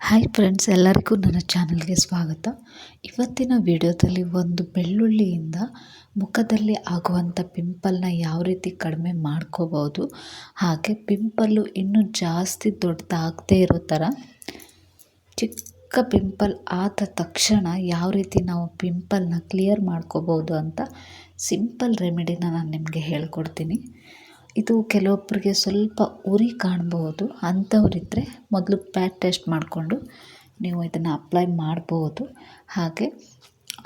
Hi friends ಎಲ್ಲರಿಗೂ ನನ್ನ ಚಾನಲ್ಗೆ ಸ್ವಾಗತ. ಇವತ್ತಿನ ವಿಡಿಯೋದಲ್ಲಿ ಒಂದು ಬೆಳ್ಳುಳ್ಳಿಯಿಂದ ಮುಖದಲ್ಲಿ ಆಗುವಂಥ ಪಿಂಪಲ್ನ ಯಾವ ರೀತಿ ಕಡಿಮೆ ಮಾಡ್ಕೋಬೋದು ಹಾಗೆ ಪಿಂಪಲ್ಲು ಇನ್ನೂ ಜಾಸ್ತಿ ದೊಡ್ಡದಾಗದೇ ಇರೋ ಥರ ಚಿಕ್ಕ ಪಿಂಪಲ್ ಆದ ತಕ್ಷಣ ಯಾವ ರೀತಿ ನಾವು ಪಿಂಪಲ್ನ ಕ್ಲಿಯರ್ ಮಾಡ್ಕೋಬೋದು ಅಂತ ಸಿಂಪಲ್ ರೆಮಿಡಿನ ನಾನು ನಿಮಗೆ ಹೇಳ್ಕೊಡ್ತೀನಿ. ಇದು ಕೆಲವೊಬ್ಬರಿಗೆ ಸ್ವಲ್ಪ ಉರಿ ಕಾಣ್ಬೋದು ಅಂಥವರಿದ್ದರೆ ಮೊದಲು ಪ್ಯಾಟ್ ಟೆಸ್ಟ್ ಮಾಡಿಕೊಂಡು ನೀವು ಇದನ್ನು ಅಪ್ಲೈ ಮಾಡ್ಬೋದು. ಹಾಗೆ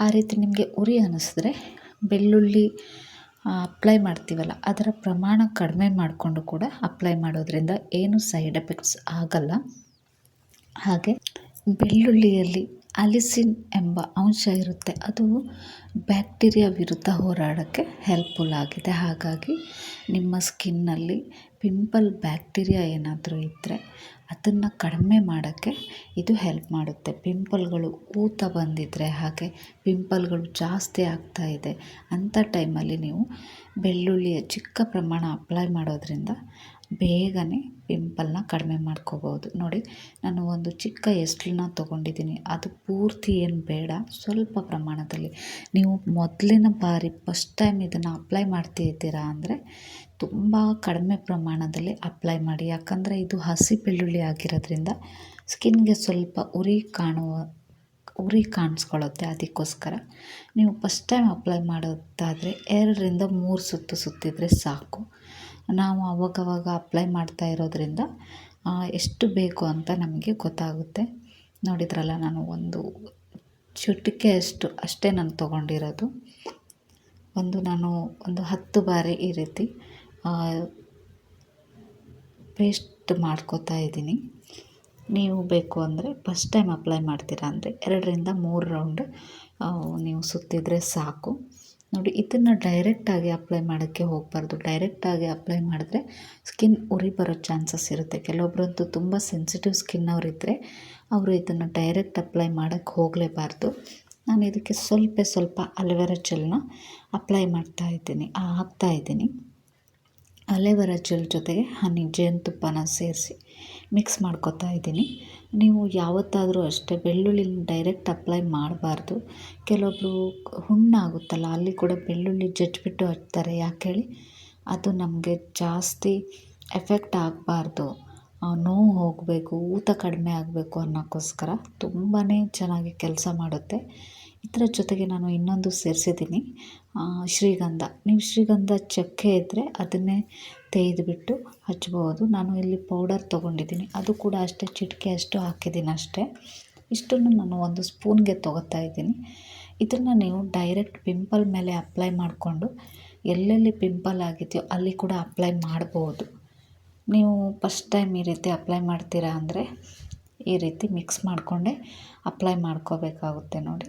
ಆ ರೀತಿ ನಿಮಗೆ ಉರಿ ಅನ್ನಿಸಿದ್ರೆ ಬೆಳ್ಳುಳ್ಳಿ ಅಪ್ಲೈ ಮಾಡ್ತೀವಲ್ಲ, ಅದರ ಪ್ರಮಾಣ ಕಡಿಮೆ ಮಾಡಿಕೊಂಡು ಕೂಡ ಅಪ್ಲೈ ಮಾಡೋದ್ರಿಂದ ಏನು ಸೈಡ್ ಎಫೆಕ್ಟ್ಸ್ ಆಗಲ್ಲ. ಹಾಗೆ ಬೆಳ್ಳುಳ್ಳಿಯಲ್ಲಿ ಅಲಿಸಿನ್ ಎಂಬ ಅಂಶ ಇರುತ್ತೆ. ಅದು ಬ್ಯಾಕ್ಟೀರಿಯಾ ವಿರುದ್ಧ ಹೋರಾಡೋಕ್ಕೆ ಹೆಲ್ಪ್ಫುಲ್ ಆಗಿದೆ. ಹಾಗಾಗಿ ನಿಮ್ಮ ಸ್ಕಿನ್ನಲ್ಲಿ ಪಿಂಪಲ್ ಬ್ಯಾಕ್ಟೀರಿಯಾ ಏನಾದರೂ ಇದ್ದರೆ ಅದನ್ನು ಕಡಿಮೆ ಮಾಡೋಕ್ಕೆ ಇದು ಹೆಲ್ಪ್ ಮಾಡುತ್ತೆ. ಪಿಂಪಲ್ಗಳು ಊತ ಬಂದಿದ್ದರೆ ಹಾಗೆ ಪಿಂಪಲ್ಗಳು ಜಾಸ್ತಿ ಆಗ್ತಾ ಇದೆ. ಅಂಥ ಟೈಮಲ್ಲಿ ನೀವು ಬೆಳ್ಳುಳ್ಳಿಯ ಚಿಕ್ಕ ಪ್ರಮಾಣ ಅಪ್ಲೈ ಮಾಡೋದ್ರಿಂದ ಬೇಗನೆ ಪಿಂಪಲ್ನ ಕಡಿಮೆ ಮಾಡ್ಕೋಬೋದು. ನೋಡಿ, ನಾನು ಒಂದು ಚಿಕ್ಕ ಎಸ್ಟ್ಲನ್ನ ತೊಗೊಂಡಿದ್ದೀನಿ. ಅದು ಪೂರ್ತಿ ಏನು ಬೇಡ, ಸ್ವಲ್ಪ ಪ್ರಮಾಣದಲ್ಲಿ. ನೀವು ಮೊದಲಿನ ಬಾರಿ ಫಸ್ಟ್ ಟೈಮ್ ಇದನ್ನು ಅಪ್ಲೈ ಮಾಡ್ತಿದ್ದೀರಾ ಅಂದರೆ ತುಂಬ ಕಡಿಮೆ ಪ್ರಮಾಣದಲ್ಲಿ ಅಪ್ಲೈ ಮಾಡಿ. ಯಾಕಂದರೆ ಇದು ಹಸಿ ಬೆಳ್ಳುಳ್ಳಿ ಆಗಿರೋದ್ರಿಂದ ಸ್ಕಿನ್ಗೆ ಸ್ವಲ್ಪ ಉರಿ ಕಾಣುವ, ಉರಿ ಕಾಣಿಸ್ಕೊಳ್ಳುತ್ತೆ. ಅದಕ್ಕೋಸ್ಕರ ನೀವು ಫಸ್ಟ್ ಟೈಮ್ ಅಪ್ಲೈ ಮಾಡೋದಾದರೆ ಎರಡರಿಂದ ಮೂರು ಸುತ್ತು ಸುತ್ತಿದರೆ ಸಾಕು. ನಾವು ಅವಾಗವಾಗ ಅಪ್ಲೈ ಮಾಡ್ತಾ ಇರೋದರಿಂದ ಎಷ್ಟು ಬೇಕು ಅಂತ ನಮಗೆ ಗೊತ್ತಾಗುತ್ತೆ. ನೋಡಿದ್ರಲ್ಲ, ನಾನು ಒಂದು ಚುಟಿಕೆ ಅಷ್ಟು, ಅಷ್ಟೇ ನಾನು ತೊಗೊಂಡಿರೋದು. ಒಂದು ನಾನು ಒಂದು ಹತ್ತು ಬಾರಿ ಈ ರೀತಿ ಪೇಸ್ಟ್ ಮಾಡ್ಕೋತಾ ಇದ್ದೀನಿ. ನೀವು ಬೇಕು ಅಂದರೆ ಫಸ್ಟ್ ಟೈಮ್ ಅಪ್ಲೈ ಮಾಡ್ತೀರಾ ಅಂದರೆ ಎರಡರಿಂದ ಮೂರು ರೌಂಡ್ ನೀವು ಸುತ್ತಿದರೆ ಸಾಕು. ನೋಡಿ, ಇದನ್ನು ಡೈರೆಕ್ಟಾಗಿ ಅಪ್ಲೈ ಮಾಡೋಕ್ಕೆ ಹೋಗಬಾರ್ದು. ಡೈರೆಕ್ಟಾಗಿ ಅಪ್ಲೈ ಮಾಡಿದ್ರೆ ಸ್ಕಿನ್ ಉರಿ ಬರೋ ಚಾನ್ಸಸ್ ಇರುತ್ತೆ. ಕೆಲವೊಬ್ಬರಂತೂ ತುಂಬ ಸೆನ್ಸಿಟಿವ್ ಸ್ಕಿನ್ ಅವರಿದ್ದರೆ ಅವರು ಇದನ್ನು ಡೈರೆಕ್ಟ್ ಅಪ್ಲೈ ಮಾಡೋಕ್ಕೆ ಹೋಗಲೇಬಾರ್ದು. ನಾನು ಇದಕ್ಕೆ ಸ್ವಲ್ಪ ಸ್ವಲ್ಪ ಅಲೋವೆರಾ ಜೆಲ್ನ ಅಪ್ಲೈ ಮಾಡ್ತಾ ಇದ್ದೀನಿ ಹಾಕ್ತಾ ಇದ್ದೀನಿ. ಅಲೆವೆರಾ ಜೆಲ್ ಜೊತೆಗೆ ಹನಿ ಜೇನುತುಪ್ಪನ ಸೇರಿಸಿ. ಮಿಕ್ಸ್ ಮಾಡ್ಕೊತಾ ಇದ್ದೀನಿ. ನೀವು ಯಾವತ್ತಾದರೂ ಅಷ್ಟೇ ಬೆಳ್ಳುಳ್ಳಿನ ಡೈರೆಕ್ಟ್ ಅಪ್ಲೈ ಮಾಡಬಾರ್ದು. ಕೆಲವೊಬ್ಬರು ಹುಣ್ಣಾಗುತ್ತಲ್ಲ ಅಲ್ಲಿ ಕೂಡ ಬೆಳ್ಳುಳ್ಳಿ ಜಜ್ಜಿಬಿಟ್ಟು ಹಚ್ತಾರೆ ಯಾಕೆ ಹೇಳಿ? ಅದು ನಮಗೆ ಜಾಸ್ತಿ ಎಫೆಕ್ಟ್ ಆಗಬಾರ್ದು. ನೋವು ಹೋಗಬೇಕು, ಊತ ಕಡಿಮೆ ಆಗಬೇಕು ಅನ್ನೋಕ್ಕೋಸ್ಕರ ತುಂಬಾ ಚೆನ್ನಾಗಿ ಕೆಲಸ ಮಾಡುತ್ತೆ. ಇದರ ಜೊತೆಗೆ ನಾನು ಇನ್ನೊಂದು ಸೇರಿಸಿದ್ದೀನಿ. ಶ್ರೀಗಂಧ. ನೀವು ಶ್ರೀಗಂಧ ಚಕ್ಕೆ ಇದ್ದರೆ ಅದನ್ನೇ ತೆಗೆದುಬಿಟ್ಟು ಹಚ್ಬೋದು. ನಾನು ಇಲ್ಲಿ ಪೌಡರ್ ತೊಗೊಂಡಿದ್ದೀನಿ. ಅದು ಕೂಡ ಅಷ್ಟೇ, ಚಿಟಿಕೆ ಅಷ್ಟು ಹಾಕಿದ್ದೀನಿ ಅಷ್ಟೇ. ಇಷ್ಟನ್ನು ನಾನು ಒಂದು ಸ್ಪೂನ್ಗೆ ತೊಗೋತಾ ಇದ್ದೀನಿ. ಇದನ್ನು ನೀವು ಡೈರೆಕ್ಟ್ ಪಿಂಪಲ್ ಮೇಲೆ ಅಪ್ಲೈ ಮಾಡಿಕೊಂಡು, ಎಲ್ಲೆಲ್ಲಿ ಪಿಂಪಲ್ ಆಗಿದೆಯೋ ಅಲ್ಲಿ ಕೂಡ ಅಪ್ಲೈ ಮಾಡ್ಬೋದು. ನೀವು ಫಸ್ಟ್ ಟೈಮ್ ಈ ರೀತಿ ಅಪ್ಲೈ ಮಾಡ್ತೀರಾ ಅಂದರೆ, ಈ ರೀತಿ ಮಿಕ್ಸ್ ಮಾಡಿಕೊಂಡೆ ಅಪ್ಲೈ ಮಾಡ್ಕೋಬೇಕಾಗುತ್ತೆ ನೋಡಿ.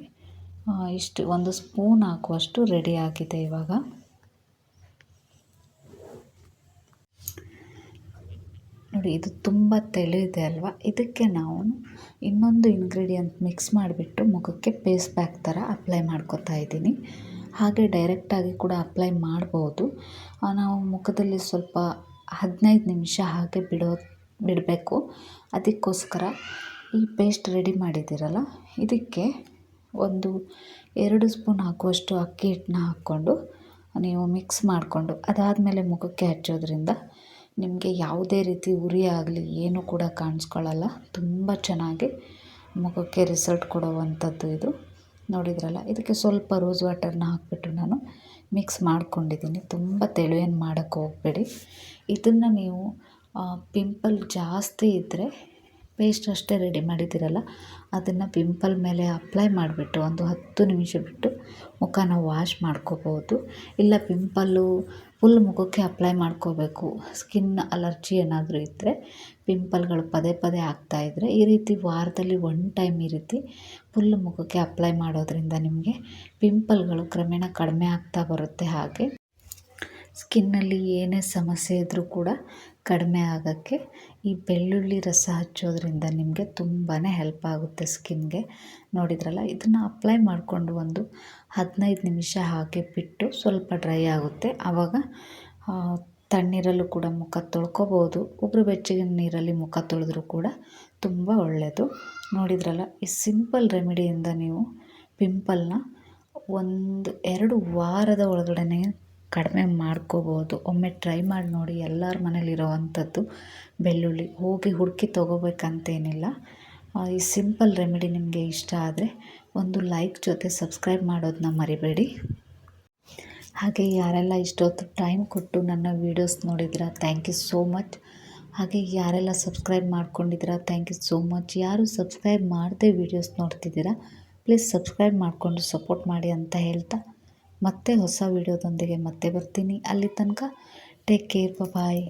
ಇಷ್ಟು, ಒಂದು ಸ್ಪೂನ್ ಹಾಕುವಷ್ಟು ರೆಡಿ ಆಗಿದೆ ಇವಾಗ. ನೋಡಿ, ಇದು ತುಂಬ ತೆಳುವಿದೆ ಅಲ್ವಾ? ಇದಕ್ಕೆ ನಾವು ಇನ್ನೊಂದು ಇಂಗ್ರೀಡಿಯೆಂಟ್ ಮಿಕ್ಸ್ ಮಾಡಿಬಿಟ್ಟು ಮುಖಕ್ಕೆ ಪೇಸ್ಟ್ ಪ್ಯಾಕ್ ಥರ ಅಪ್ಲೈ ಮಾಡ್ಕೊತಾ ಇದ್ದೀನಿ. ಹಾಗೆ ಡೈರೆಕ್ಟಾಗಿ ಕೂಡ ಅಪ್ಲೈ ಮಾಡ್ಬೋದು. ನಾವು ಮುಖದಲ್ಲಿ ಸ್ವಲ್ಪ ಹದಿನೈದು ನಿಮಿಷ ಹಾಗೆ ಬಿಡೋ, ಬಿಡಬೇಕು. ಅದಕ್ಕೋಸ್ಕರ ಈ ಪೇಸ್ಟ್ ರೆಡಿ ಮಾಡಿದ್ದೀರಲ್ಲ, ಇದಕ್ಕೆ ಒಂದು ಎರಡು ಸ್ಪೂನ್ ಹಾಕುವಷ್ಟು ಅಕ್ಕಿ ಹಿಟ್ಟನ್ನ ಹಾಕ್ಕೊಂಡು ನೀವು ಮಿಕ್ಸ್ ಮಾಡಿಕೊಂಡು ಅದಾದಮೇಲೆ ಮುಖಕ್ಕೆ ಹಚ್ಚೋದ್ರಿಂದ ನಿಮಗೆ ಯಾವುದೇ ರೀತಿ ಉರಿ ಆಗಲಿ, ಏನೂ ಕೂಡ ಕಾಣಿಸ್ಕೊಳ್ಳಲ್ಲ. ತುಂಬ ಚೆನ್ನಾಗಿ ಮುಖಕ್ಕೆ ರಿಸಲ್ಟ್ ಕೊಡುವಂಥದ್ದು ಇದು. ನೋಡಿದ್ರಲ್ಲ, ಇದಕ್ಕೆ ಸ್ವಲ್ಪ ರೋಸ್ ವಾಟರ್ನ ಹಾಕ್ಬಿಟ್ಟು ನಾನು ಮಿಕ್ಸ್ ಮಾಡ್ಕೊಂಡಿದ್ದೀನಿ. ತುಂಬ ತೆಳುವೇನು ಮಾಡೋಕ್ಕೆ ಹೋಗಬೇಡಿ. ಇದನ್ನು ನೀವು ಪಿಂಪಲ್ ಜಾಸ್ತಿ ಇದ್ದರೆ ಪೇಸ್ಟ್ ಅಷ್ಟೇ ರೆಡಿ ಮಾಡಿದ್ದೀರಲ್ಲ, ಅದನ್ನು ಪಿಂಪಲ್ ಮೇಲೆ ಅಪ್ಲೈ ಮಾಡಿಬಿಟ್ಟು ಒಂದು ಹತ್ತು ನಿಮಿಷ ಬಿಟ್ಟು ಮುಖನ ವಾಶ್ ಮಾಡ್ಕೋಬೋದು. ಇಲ್ಲ, ಪಿಂಪಲ್ಲು ಫುಲ್ ಮುಖಕ್ಕೆ ಅಪ್ಲೈ ಮಾಡ್ಕೋಬೇಕು. ಸ್ಕಿನ್ ಅಲರ್ಜಿ ಏನಾದರೂ ಇದ್ದರೆ ಪಿಂಪಲ್ಗಳು ಪದೇ ಪದೇ ಆಗ್ತಾಯಿದ್ರೆ ಈ ರೀತಿ ವಾರದಲ್ಲಿ ಒನ್ ಟೈಮ್ ಈ ರೀತಿ ಫುಲ್ ಮುಖಕ್ಕೆ ಅಪ್ಲೈ ಮಾಡೋದರಿಂದ ನಿಮಗೆ ಪಿಂಪಲ್ಗಳು ಕ್ರಮೇಣ ಕಡಿಮೆ ಆಗ್ತಾ ಬರುತ್ತೆ ಹಾಗೆ. ಸ್ಕಿನ್ನಲ್ಲಿ ಏನೇ ಸಮಸ್ಯೆ ಇದ್ದರೂ ಕೂಡ ಕಡಿಮೆ ಆಗೋಕ್ಕೆ ಈ ಬೆಳ್ಳುಳ್ಳಿ ರಸ ಹಚ್ಚೋದ್ರಿಂದ ನಿಮಗೆ ತುಂಬಾ ಹೆಲ್ಪ್ ಆಗುತ್ತೆ ಸ್ಕಿನ್ಗೆ. ನೋಡಿದ್ರಲ್ಲ, ಇದನ್ನು ಅಪ್ಲೈ ಮಾಡಿಕೊಂಡು ಒಂದು ಹದಿನೈದು ನಿಮಿಷ ಹಾಗೆ ಬಿಟ್ಟು ಸ್ವಲ್ಪ ಡ್ರೈ ಆಗುತ್ತೆ. ಆವಾಗ ತಣ್ಣೀರಲ್ಲೂ ಕೂಡ ಮುಖ ತೊಳ್ಕೊಬೋದು. ಒಬ್ಬರು ಬೆಚ್ಚಗಿನ ನೀರಲ್ಲಿ ಮುಖ ತೊಳೆದ್ರೂ ಕೂಡ ತುಂಬ ಒಳ್ಳೆಯದು ನೋಡಿದ್ರಲ್ಲ, ಈ ಸಿಂಪಲ್ ರೆಮಿಡಿಯಿಂದ ನೀವು ಪಿಂಪಲ್ನ ಒಂದು ಎರಡು ವಾರದ ಒಳಗಡೆ ಕಡಿಮೆ ಮಾಡ್ಕೋಬೋದು. ಒಮ್ಮೆ ಟ್ರೈ ಮಾಡಿ ನೋಡಿ ಎಲ್ಲರ ಮನೇಲಿ ಅಂಥದ್ದು ಬೆಳ್ಳುಳ್ಳಿ ಹೋಗಿ ಹುಡುಕಿ ತೊಗೋಬೇಕಂತೇನಿಲ್ಲ. ಈ ಸಿಂಪಲ್ ರೆಮಿಡಿ ನಿಮಗೆ ಇಷ್ಟ ಆದರೆ ಒಂದು ಲೈಕ್ ಜೊತೆ ಸಬ್ಸ್ಕ್ರೈಬ್ ಮಾಡೋದನ್ನ ಮರಿಬೇಡಿ. ಹಾಗೆ ಯಾರೆಲ್ಲ ಇಷ್ಟೊತ್ತು ಟೈಮ್ ಕೊಟ್ಟು ನನ್ನ ವೀಡಿಯೋಸ್ ನೋಡಿದ್ರ ಥ್ಯಾಂಕ್ ಯು ಸೋ ಮಚ್ ಹಾಗೆ ಯಾರೆಲ್ಲ ಸಬ್ಸ್ಕ್ರೈಬ್ ಮಾಡ್ಕೊಂಡಿದ್ದೀರಾ ಥ್ಯಾಂಕ್ ಯು ಸೋ ಮಚ್ ಯಾರು ಸಬ್ಸ್ಕ್ರೈಬ್ ಮಾಡದೆ ವೀಡಿಯೋಸ್ ನೋಡ್ತಿದ್ದೀರಾ ಪ್ಲೀಸ್ ಸಬ್ಸ್ಕ್ರೈಬ್ ಮಾಡಿಕೊಂಡು ಸಪೋರ್ಟ್ ಮಾಡಿ ಅಂತ ಹೇಳ್ತಾ ಮತ್ತೆ ಹೊಸ ವೀಡಿಯೋದೊಂದಿಗೆ ಮತ್ತೆ ಬರ್ತೀನಿ. ಅಲ್ಲಿ ತನಕ ಟೇಕ್ ಕೇರ್ ಬಾಯ್